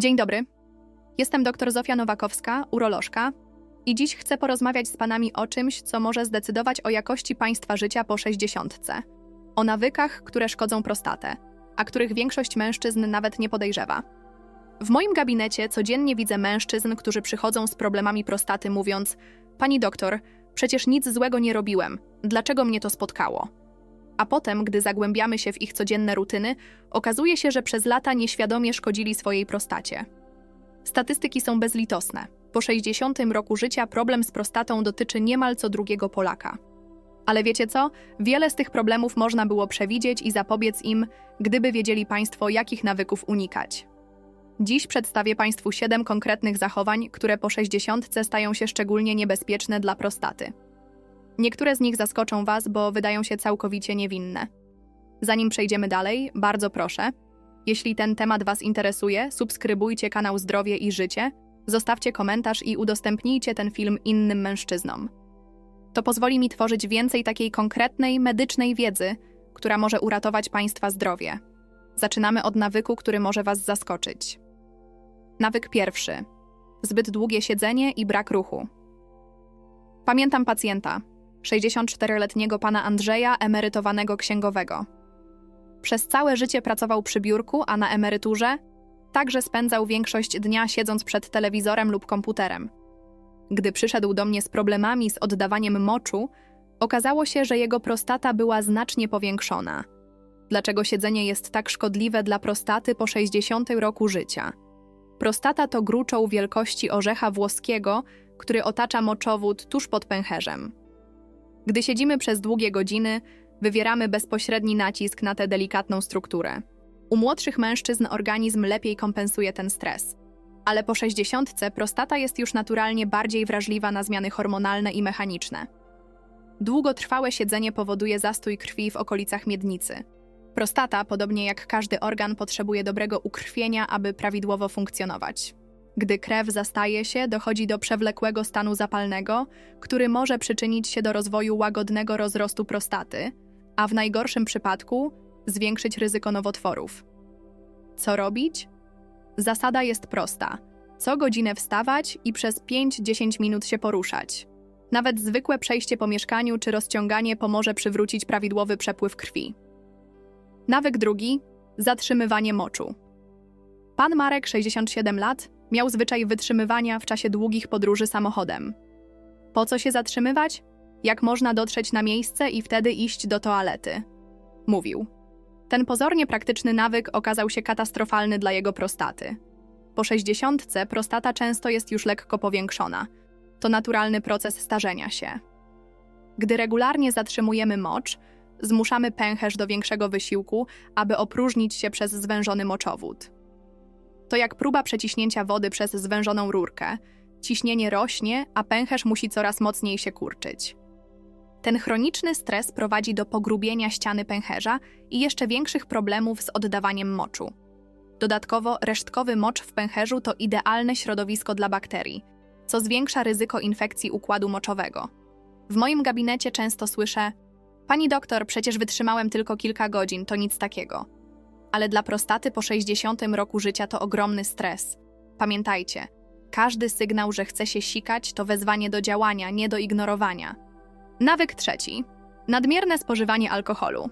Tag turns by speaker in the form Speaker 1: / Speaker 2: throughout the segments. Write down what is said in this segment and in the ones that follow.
Speaker 1: Dzień dobry. Jestem dr Zofia Nowakowska, urolożka i dziś chcę porozmawiać z panami o czymś, co może zdecydować o jakości państwa życia po 60. O nawykach, które szkodzą prostatę, a których większość mężczyzn nawet nie podejrzewa. W moim gabinecie codziennie widzę mężczyzn, którzy przychodzą z problemami prostaty, mówiąc: Pani doktor, przecież nic złego nie robiłem, dlaczego mnie to spotkało? A potem, gdy zagłębiamy się w ich codzienne rutyny, okazuje się, że przez lata nieświadomie szkodzili swojej prostacie. Statystyki są bezlitosne. Po 60 roku życia problem z prostatą dotyczy niemal co drugiego Polaka. Ale wiecie co? Wiele z tych problemów można było przewidzieć i zapobiec im, gdyby wiedzieli Państwo, jakich nawyków unikać. Dziś przedstawię Państwu 7 konkretnych zachowań, które po 60 stają się szczególnie niebezpieczne dla prostaty. Niektóre z nich zaskoczą Was, bo wydają się całkowicie niewinne. Zanim przejdziemy dalej, bardzo proszę, jeśli ten temat Was interesuje, subskrybujcie kanał Zdrowie i Życie, zostawcie komentarz i udostępnijcie ten film innym mężczyznom. To pozwoli mi tworzyć więcej takiej konkretnej, medycznej wiedzy, która może uratować Państwa zdrowie. Zaczynamy od nawyku, który może Was zaskoczyć. Nawyk pierwszy: zbyt długie siedzenie i brak ruchu. Pamiętam pacjenta, 64-letniego pana Andrzeja, emerytowanego księgowego. Przez całe życie pracował przy biurku, a na emeryturze także spędzał większość dnia siedząc przed telewizorem lub komputerem. Gdy przyszedł do mnie z problemami z oddawaniem moczu, okazało się, że jego prostata była znacznie powiększona. Dlaczego siedzenie jest tak szkodliwe dla prostaty po 60 roku życia? Prostata to gruczoł wielkości orzecha włoskiego, który otacza moczowód tuż pod pęcherzem. Gdy siedzimy przez długie godziny, wywieramy bezpośredni nacisk na tę delikatną strukturę. U młodszych mężczyzn organizm lepiej kompensuje ten stres. Ale po 60 prostata jest już naturalnie bardziej wrażliwa na zmiany hormonalne i mechaniczne. Długotrwałe siedzenie powoduje zastój krwi w okolicach miednicy. Prostata, podobnie jak każdy organ, potrzebuje dobrego ukrwienia, aby prawidłowo funkcjonować. Gdy krew zastaje się, dochodzi do przewlekłego stanu zapalnego, który może przyczynić się do rozwoju łagodnego rozrostu prostaty, a w najgorszym przypadku zwiększyć ryzyko nowotworów. Co robić? Zasada jest prosta. Co godzinę wstawać i przez 5-10 minut się poruszać. Nawet zwykłe przejście po mieszkaniu czy rozciąganie pomoże przywrócić prawidłowy przepływ krwi. Nawyk drugi zatrzymywanie moczu. Pan Marek, 67 lat, miał zwyczaj wytrzymywania w czasie długich podróży samochodem. Po co się zatrzymywać? Jak można dotrzeć na miejsce i wtedy iść do toalety? Mówił. Ten pozornie praktyczny nawyk okazał się katastrofalny dla jego prostaty. Po sześćdziesiątce prostata często jest już lekko powiększona. To naturalny proces starzenia się. Gdy regularnie zatrzymujemy mocz, zmuszamy pęcherz do większego wysiłku, aby opróżnić się przez zwężony moczowód. To jak próba przeciśnięcia wody przez zwężoną rurkę. Ciśnienie rośnie, a pęcherz musi coraz mocniej się kurczyć. Ten chroniczny stres prowadzi do pogrubienia ściany pęcherza i jeszcze większych problemów z oddawaniem moczu. Dodatkowo resztkowy mocz w pęcherzu to idealne środowisko dla bakterii, co zwiększa ryzyko infekcji układu moczowego. W moim gabinecie często słyszę: Pani doktor, przecież wytrzymałem tylko kilka godzin, to nic takiego. Ale dla prostaty po 60 roku życia to ogromny stres. Pamiętajcie, każdy sygnał, że chce się sikać, to wezwanie do działania, nie do ignorowania. Nawyk trzeci. Nadmierne spożywanie alkoholu.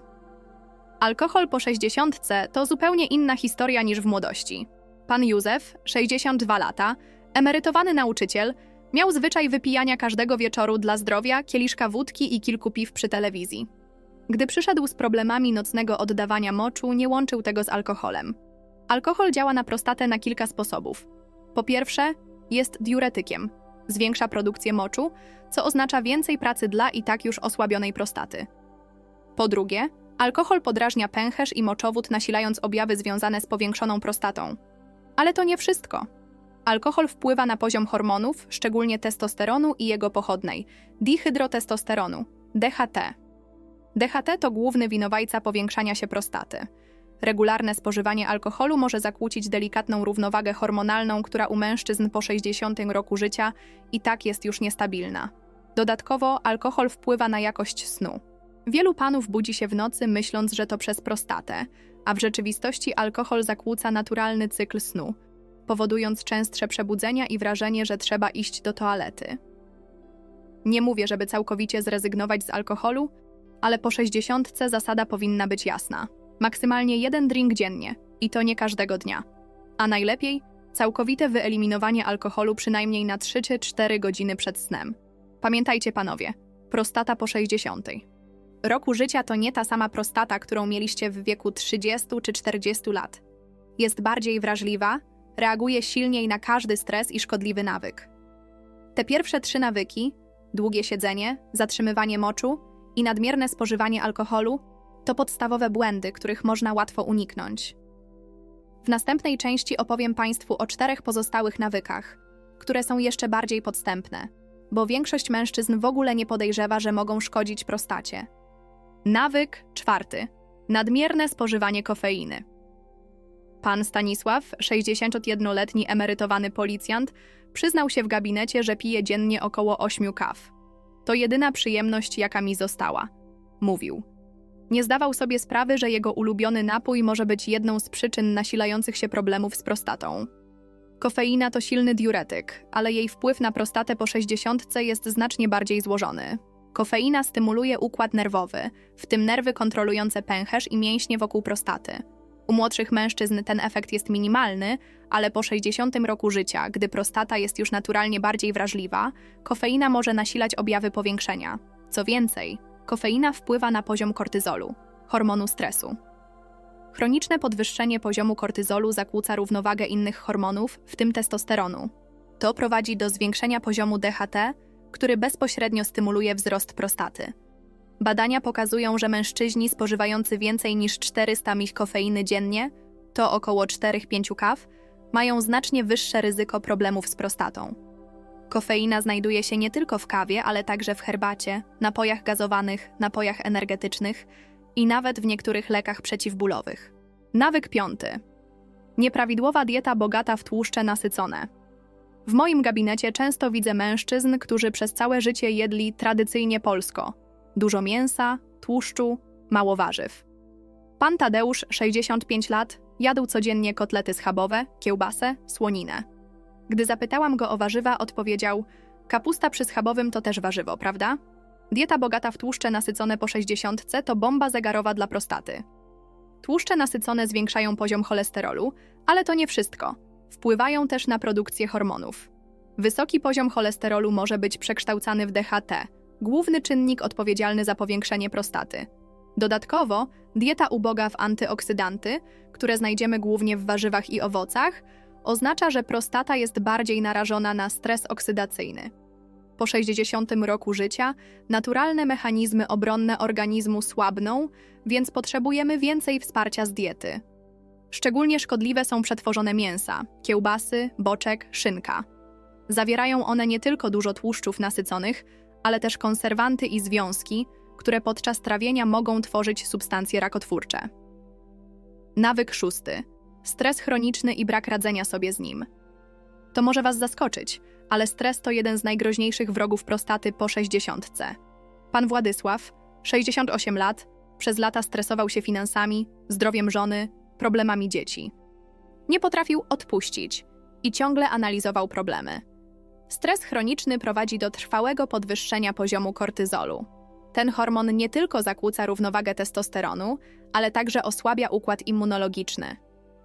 Speaker 1: Alkohol po 60 to zupełnie inna historia niż w młodości. Pan Józef, 62 lata, emerytowany nauczyciel, miał zwyczaj wypijania każdego wieczoru dla zdrowia kieliszka wódki i kilku piw przy telewizji. Gdy przyszedł z problemami nocnego oddawania moczu, nie łączył tego z alkoholem. Alkohol działa na prostatę na kilka sposobów. Po pierwsze, jest diuretykiem, zwiększa produkcję moczu, co oznacza więcej pracy dla i tak już osłabionej prostaty. Po drugie, alkohol podrażnia pęcherz i moczowód, nasilając objawy związane z powiększoną prostatą. Ale to nie wszystko. Alkohol wpływa na poziom hormonów, szczególnie testosteronu i jego pochodnej dihydrotestosteronu DHT. DHT to główny winowajca powiększania się prostaty. Regularne spożywanie alkoholu może zakłócić delikatną równowagę hormonalną, która u mężczyzn po 60 roku życia i tak jest już niestabilna. Dodatkowo alkohol wpływa na jakość snu. Wielu panów budzi się w nocy myśląc, że to przez prostatę, a w rzeczywistości alkohol zakłóca naturalny cykl snu. powodując częstsze przebudzenia i wrażenie, że trzeba iść do toalety. Nie mówię, żeby całkowicie zrezygnować z alkoholu, ale po 60 zasada powinna być jasna. Maksymalnie jeden drink dziennie i to nie każdego dnia. A najlepiej całkowite wyeliminowanie alkoholu przynajmniej na 3 czy 4 godziny przed snem. Pamiętajcie panowie, prostata po 60. Roku życia to nie ta sama prostata, którą mieliście w wieku 30 czy 40 lat. Jest bardziej wrażliwa, reaguje silniej na każdy stres i szkodliwy nawyk. Te pierwsze trzy nawyki długie siedzenie, zatrzymywanie moczu i nadmierne spożywanie alkoholu to podstawowe błędy, których można łatwo uniknąć. W następnej części opowiem Państwu o czterech pozostałych nawykach, które są jeszcze bardziej podstępne, bo większość mężczyzn w ogóle nie podejrzewa, że mogą szkodzić prostacie. Nawyk czwarty. Nadmierne spożywanie kofeiny. Pan Stanisław, 61-letni emerytowany policjant, przyznał się w gabinecie, że pije dziennie około 8 kaw. To jedyna przyjemność, jaka mi została. Mówił. Nie zdawał sobie sprawy, że jego ulubiony napój może być jedną z przyczyn nasilających się problemów z prostatą. Kofeina to silny diuretyk, ale jej wpływ na prostatę po 60 jest znacznie bardziej złożony. Kofeina stymuluje układ nerwowy, w tym nerwy kontrolujące pęcherz i mięśnie wokół prostaty. U młodszych mężczyzn ten efekt jest minimalny, ale po 60 roku życia, gdy prostata jest już naturalnie bardziej wrażliwa, kofeina może nasilać objawy powiększenia. Co więcej, kofeina wpływa na poziom kortyzolu, hormonu stresu. Chroniczne podwyższenie poziomu kortyzolu zakłóca równowagę innych hormonów, w tym testosteronu. To prowadzi do zwiększenia poziomu DHT, który bezpośrednio stymuluje wzrost prostaty. Badania pokazują, że mężczyźni spożywający więcej niż 400 mg kofeiny dziennie, to około 4-5 kaw, mają znacznie wyższe ryzyko problemów z prostatą. Kofeina znajduje się nie tylko w kawie, ale także w herbacie, napojach gazowanych, napojach energetycznych i nawet w niektórych lekach przeciwbólowych. Nawyk piąty. Nieprawidłowa dieta bogata w tłuszcze nasycone. W moim gabinecie często widzę mężczyzn, którzy przez całe życie jedli tradycyjnie polsko. Dużo mięsa, tłuszczu, mało warzyw. Pan Tadeusz, 65 lat, jadł codziennie kotlety schabowe, kiełbasę, słoninę. Gdy zapytałam go o warzywa, odpowiedział: Kapusta przy schabowym to też warzywo, prawda? Dieta bogata w tłuszcze nasycone po 60 to bomba zegarowa dla prostaty. Tłuszcze nasycone zwiększają poziom cholesterolu, ale to nie wszystko. Wpływają też na produkcję hormonów. Wysoki poziom cholesterolu może być przekształcany w DHT, główny czynnik odpowiedzialny za powiększenie prostaty. Dodatkowo, dieta uboga w antyoksydanty, które znajdziemy głównie w warzywach i owocach, oznacza, że prostata jest bardziej narażona na stres oksydacyjny. Po 60 roku życia naturalne mechanizmy obronne organizmu słabną, więc potrzebujemy więcej wsparcia z diety. Szczególnie szkodliwe są przetworzone mięsa, kiełbasy, boczek, szynka. Zawierają one nie tylko dużo tłuszczów nasyconych, ale też konserwanty i związki, które podczas trawienia mogą tworzyć substancje rakotwórcze. Nawyk szósty. Stres chroniczny i brak radzenia sobie z nim. To może Was zaskoczyć, ale stres to jeden z najgroźniejszych wrogów prostaty po 60. Pan Władysław, 68 lat, przez lata stresował się finansami, zdrowiem żony, problemami dzieci. Nie potrafił odpuścić i ciągle analizował problemy. Stres chroniczny prowadzi do trwałego podwyższenia poziomu kortyzolu. Ten hormon nie tylko zakłóca równowagę testosteronu, ale także osłabia układ immunologiczny.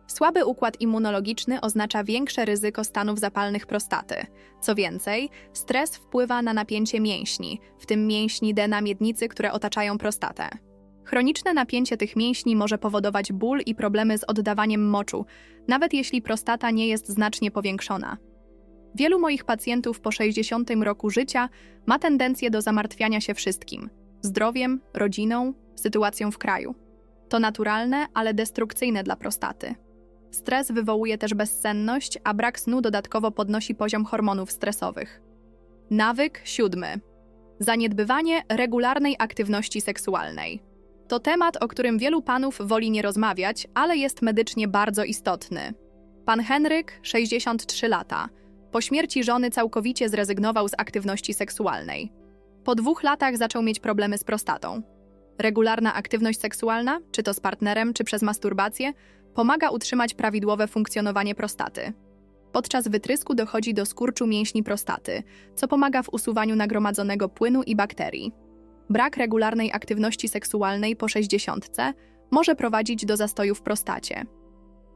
Speaker 1: Słaby układ immunologiczny oznacza większe ryzyko stanów zapalnych prostaty. Co więcej, stres wpływa na napięcie mięśni, w tym mięśni D na miednicy, które otaczają prostatę. Chroniczne napięcie tych mięśni może powodować ból i problemy z oddawaniem moczu, nawet jeśli prostata nie jest znacznie powiększona. Wielu moich pacjentów po 60 roku życia ma tendencję do zamartwiania się wszystkim zdrowiem, rodziną, sytuacją w kraju. To naturalne, ale destrukcyjne dla prostaty. Stres wywołuje też bezsenność, a brak snu dodatkowo podnosi poziom hormonów stresowych. Nawyk siódmy. Zaniedbywanie regularnej aktywności seksualnej. To temat, o którym wielu panów woli nie rozmawiać, ale jest medycznie bardzo istotny. Pan Henryk, 63 lata, po śmierci żony całkowicie zrezygnował z aktywności seksualnej. Po dwóch latach zaczął mieć problemy z prostatą. Regularna aktywność seksualna, czy to z partnerem, czy przez masturbację, pomaga utrzymać prawidłowe funkcjonowanie prostaty. Podczas wytrysku dochodzi do skurczu mięśni prostaty, co pomaga w usuwaniu nagromadzonego płynu i bakterii. Brak regularnej aktywności seksualnej po 60 może prowadzić do zastoju w prostacie.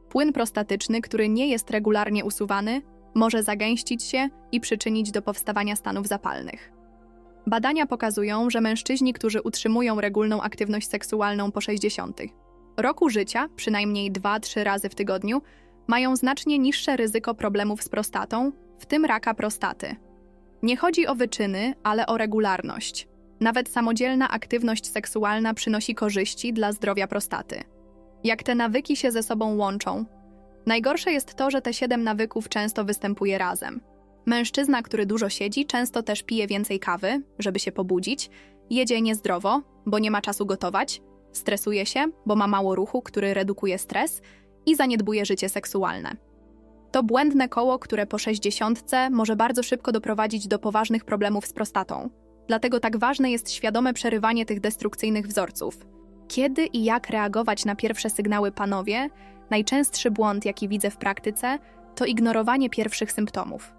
Speaker 1: Płyn prostatyczny, który nie jest regularnie usuwany, może zagęścić się i przyczynić do powstawania stanów zapalnych. Badania pokazują, że mężczyźni, którzy utrzymują regularną aktywność seksualną po 60 roku życia, przynajmniej 2-3 razy w tygodniu, mają znacznie niższe ryzyko problemów z prostatą, w tym raka prostaty. Nie chodzi o wyczyny, ale o regularność. Nawet samodzielna aktywność seksualna przynosi korzyści dla zdrowia prostaty. Jak te nawyki się ze sobą łączą? Najgorsze jest to, że te siedem nawyków często występuje razem. Mężczyzna, który dużo siedzi, często też pije więcej kawy, żeby się pobudzić, jedzie niezdrowo, bo nie ma czasu gotować, stresuje się, bo ma mało ruchu, który redukuje stres i zaniedbuje życie seksualne. To błędne koło, które po 60 może bardzo szybko doprowadzić do poważnych problemów z prostatą. Dlatego tak ważne jest świadome przerywanie tych destrukcyjnych wzorców. Kiedy i jak reagować na pierwsze sygnały panowie, najczęstszy błąd, jaki widzę w praktyce, to ignorowanie pierwszych symptomów.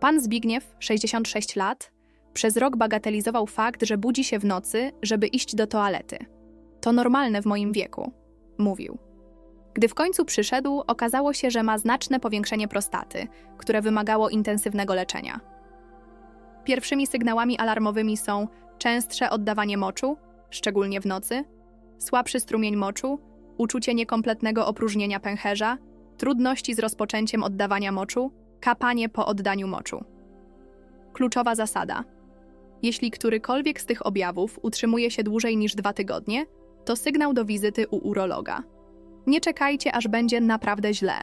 Speaker 1: Pan Zbigniew, 66 lat, przez rok bagatelizował fakt, że budzi się w nocy, żeby iść do toalety. To normalne w moim wieku, mówił. Gdy w końcu przyszedł, okazało się, że ma znaczne powiększenie prostaty, które wymagało intensywnego leczenia. Pierwszymi sygnałami alarmowymi są częstsze oddawanie moczu, szczególnie w nocy, słabszy strumień moczu, uczucie niekompletnego opróżnienia pęcherza, trudności z rozpoczęciem oddawania moczu, kapanie po oddaniu moczu. Kluczowa zasada. Jeśli którykolwiek z tych objawów utrzymuje się dłużej niż dwa tygodnie, to sygnał do wizyty u urologa. Nie czekajcie, aż będzie naprawdę źle.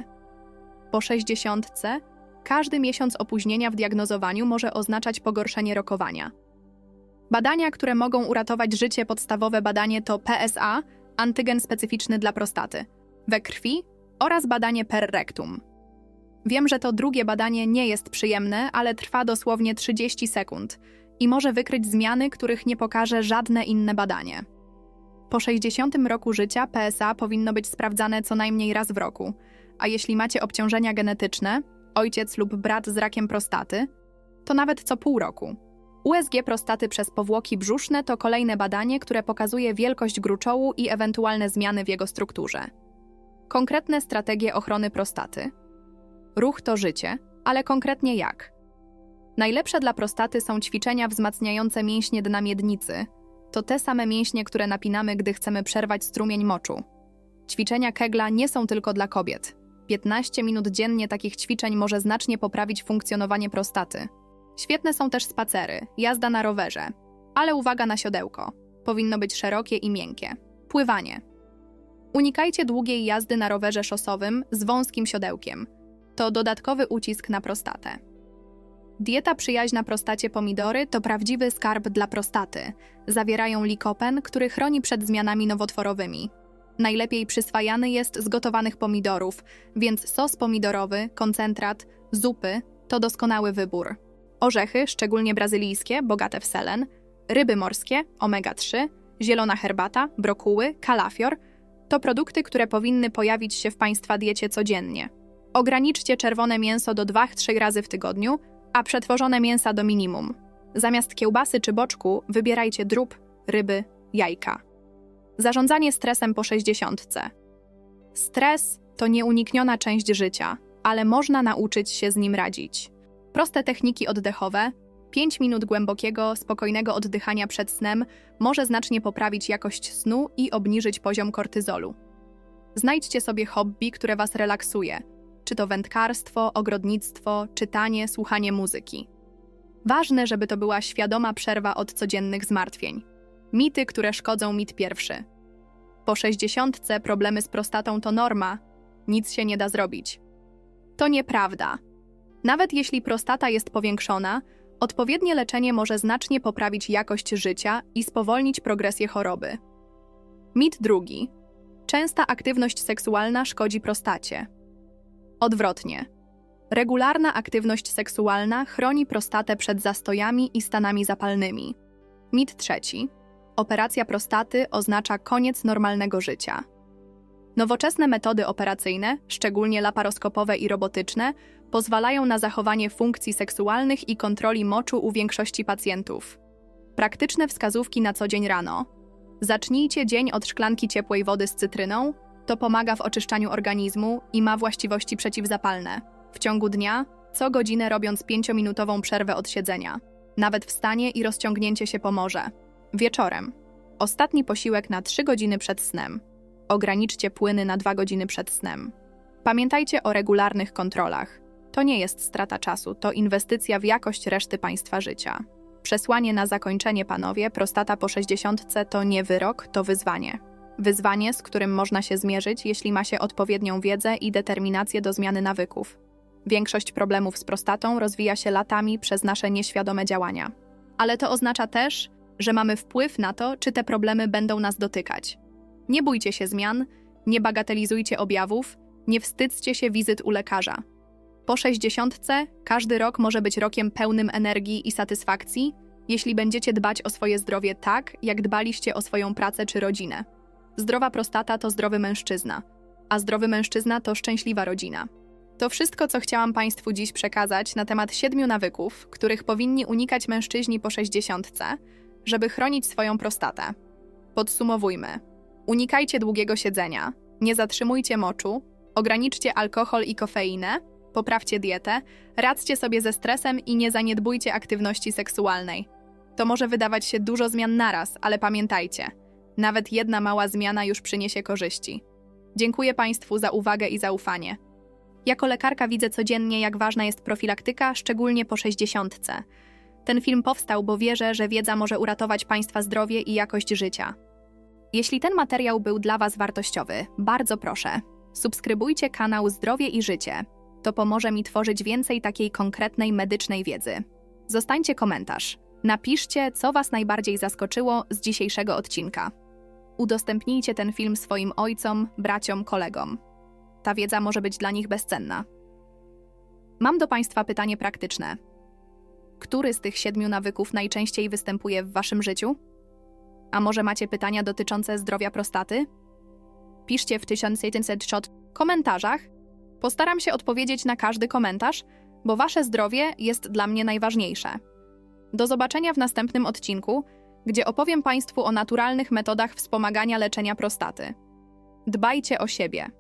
Speaker 1: Po 60 każdy miesiąc opóźnienia w diagnozowaniu może oznaczać pogorszenie rokowania. Badania, które mogą uratować życie, podstawowe badanie to PSA, antygen specyficzny dla prostaty, we krwi oraz badanie per rectum. Wiem, że to drugie badanie nie jest przyjemne, ale trwa dosłownie 30 sekund i może wykryć zmiany, których nie pokaże żadne inne badanie. Po 60 roku życia PSA powinno być sprawdzane co najmniej raz w roku, a jeśli macie obciążenia genetyczne, ojciec lub brat z rakiem prostaty, to nawet co pół roku. USG prostaty przez powłoki brzuszne to kolejne badanie, które pokazuje wielkość gruczołu i ewentualne zmiany w jego strukturze. Konkretne strategie ochrony prostaty. Ruch to życie, ale konkretnie jak? Najlepsze dla prostaty są ćwiczenia wzmacniające mięśnie dna miednicy. To te same mięśnie, które napinamy, gdy chcemy przerwać strumień moczu. Ćwiczenia Kegla nie są tylko dla kobiet. 15 minut dziennie takich ćwiczeń może znacznie poprawić funkcjonowanie prostaty. Świetne są też spacery, jazda na rowerze. Ale uwaga na siodełko. Powinno być szerokie i miękkie. Pływanie. Unikajcie długiej jazdy na rowerze szosowym z wąskim siodełkiem. To dodatkowy ucisk na prostatę. Dieta przyjaźna prostacie pomidory to prawdziwy skarb dla prostaty. Zawierają likopen, który chroni przed zmianami nowotworowymi. Najlepiej przyswajany jest z gotowanych pomidorów, więc sos pomidorowy, koncentrat, zupy to doskonały wybór. Orzechy, szczególnie brazylijskie, bogate w selen, ryby morskie, omega-3, zielona herbata, brokuły, kalafior to produkty, które powinny pojawić się w Państwa diecie codziennie. Ograniczcie czerwone mięso do 2-3 razy w tygodniu, a przetworzone mięsa do minimum. Zamiast kiełbasy czy boczku wybierajcie drób, ryby, jajka. Zarządzanie stresem po 60. Stres to nieunikniona część życia, ale można nauczyć się z nim radzić. Proste techniki oddechowe, 5 minut głębokiego, spokojnego oddychania przed snem może znacznie poprawić jakość snu i obniżyć poziom kortyzolu. Znajdźcie sobie hobby, które Was relaksuje, czy to wędkarstwo, ogrodnictwo, czytanie, słuchanie muzyki. Ważne, żeby to była świadoma przerwa od codziennych zmartwień. Mity, które szkodzą mit pierwszy. Po sześćdziesiątce problemy z prostatą to norma, nic się nie da zrobić. To nieprawda. Nawet jeśli prostata jest powiększona, odpowiednie leczenie może znacznie poprawić jakość życia i spowolnić progresję choroby. Mit drugi. Częsta aktywność seksualna szkodzi prostacie. Odwrotnie. Regularna aktywność seksualna chroni prostatę przed zastojami i stanami zapalnymi. Mit trzeci. Operacja prostaty oznacza koniec normalnego życia. Nowoczesne metody operacyjne, szczególnie laparoskopowe i robotyczne, Pozwalają na zachowanie funkcji seksualnych i kontroli moczu u większości pacjentów. Praktyczne wskazówki na co dzień rano. Zacznijcie dzień od szklanki ciepłej wody z cytryną. To pomaga w oczyszczaniu organizmu i ma właściwości przeciwzapalne. W ciągu dnia, co godzinę robiąc 5-minutową przerwę od siedzenia. Nawet wstanie i rozciągnięcie się pomoże. Wieczorem. Ostatni posiłek na 3 godziny przed snem. Ograniczcie płyny na 2 godziny przed snem. Pamiętajcie o regularnych kontrolach. To nie jest strata czasu, to inwestycja w jakość reszty państwa życia. Przesłanie na zakończenie, panowie, prostata po 60 to nie wyrok, to wyzwanie. Wyzwanie, z którym można się zmierzyć, jeśli ma się odpowiednią wiedzę i determinację do zmiany nawyków. Większość problemów z prostatą rozwija się latami przez nasze nieświadome działania. Ale to oznacza też, że mamy wpływ na to, czy te problemy będą nas dotykać. Nie bójcie się zmian, nie bagatelizujcie objawów, nie wstydzcie się wizyt u lekarza. Po 60 każdy rok może być rokiem pełnym energii i satysfakcji, jeśli będziecie dbać o swoje zdrowie tak, jak dbaliście o swoją pracę czy rodzinę. Zdrowa prostata to zdrowy mężczyzna, a zdrowy mężczyzna to szczęśliwa rodzina. To wszystko, co chciałam Państwu dziś przekazać na temat siedmiu nawyków, których powinni unikać mężczyźni po 60, żeby chronić swoją prostatę. Podsumowujmy. Unikajcie długiego siedzenia, nie zatrzymujcie moczu, ograniczcie alkohol i kofeinę, poprawcie dietę, radzcie sobie ze stresem i nie zaniedbujcie aktywności seksualnej. To może wydawać się dużo zmian naraz, ale pamiętajcie, nawet jedna mała zmiana już przyniesie korzyści. Dziękuję Państwu za uwagę i zaufanie. Jako lekarka widzę codziennie, jak ważna jest profilaktyka, szczególnie po 60. Ten film powstał, bo wierzę, że wiedza może uratować Państwa zdrowie i jakość życia. Jeśli ten materiał był dla Was wartościowy, bardzo proszę, subskrybujcie kanał Zdrowie i Życie. To pomoże mi tworzyć więcej takiej konkretnej medycznej wiedzy. Zostańcie komentarz. Napiszcie, co Was najbardziej zaskoczyło z dzisiejszego odcinka. Udostępnijcie ten film swoim ojcom, braciom, kolegom. Ta wiedza może być dla nich bezcenna. Mam do Państwa pytanie praktyczne. Który z tych siedmiu nawyków najczęściej występuje w Waszym życiu? A może macie pytania dotyczące zdrowia prostaty? Piszcie w 1100 shot komentarzach. Postaram się odpowiedzieć na każdy komentarz, bo Wasze zdrowie jest dla mnie najważniejsze. Do zobaczenia w następnym odcinku, gdzie opowiem Państwu o naturalnych metodach wspomagania leczenia prostaty. Dbajcie o siebie.